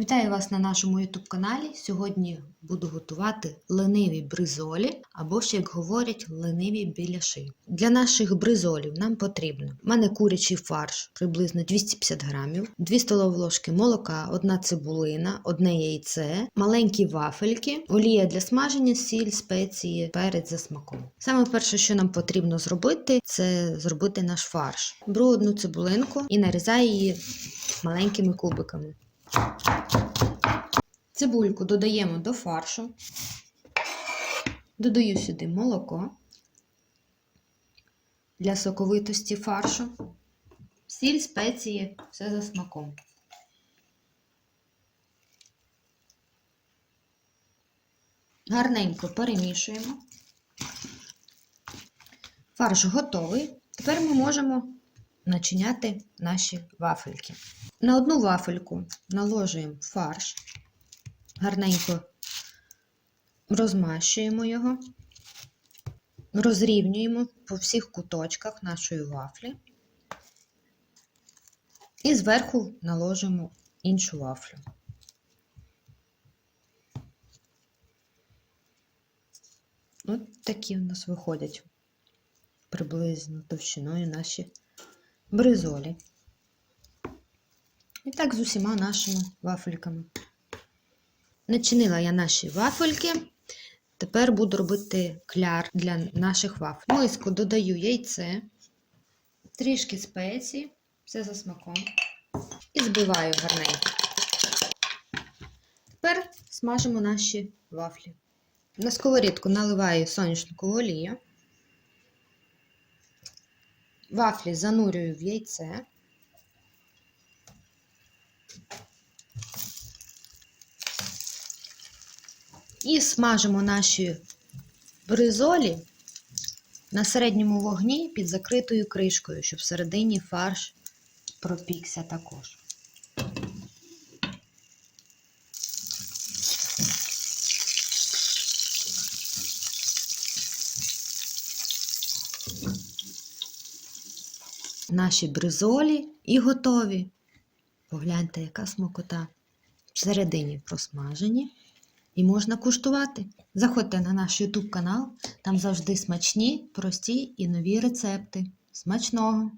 Вітаю вас на нашому YouTube каналі. Сьогодні буду готувати лениві бризолі, або ще як говорять, лениві біляши. Для наших бризолів нам потрібно в мене курячий фарш приблизно 250 грамів, 2 столові ложки молока, одна цибулина, одне яйце, маленькі вафельки, олія для смаження, сіль, спеції, перець за смаком. Саме перше, що нам потрібно зробити, це зробити наш фарш. Беру одну цибулинку і нарізаю її маленькими кубиками. Цибульку додаємо до фаршу, додаю сюди молоко для соковитості фаршу, сіль, спеції, все за смаком. Гарненько перемішуємо. Фарш готовий. Тепер ми можемо начиняти наші вафельки. На одну вафельку наложуємо фарш, гарненько розмащуємо його, розрівнюємо по всіх куточках нашої вафлі і зверху наложимо іншу вафлю. От такі у нас виходять приблизно товщиною наші бризолі. І так з усіма нашими вафельками. Начинила я наші вафельки. Тепер буду робити кляр для наших вафель. В миску додаю яйце, трішки спеції, все за смаком. І збиваю гарненько. Тепер смажимо наші вафлі. На сковорідку наливаю соняшникову олію. Вафлі занурюю в яйце. І смажимо наші бризолі на середньому вогні під закритою кришкою, щоб всередині фарш пропікся також. Наші бризолі і готові. Погляньте, яка смакота. Всередині просмажені. І можна куштувати. Заходьте на наш YouTube канал, там завжди смачні, прості і нові рецепти. Смачного!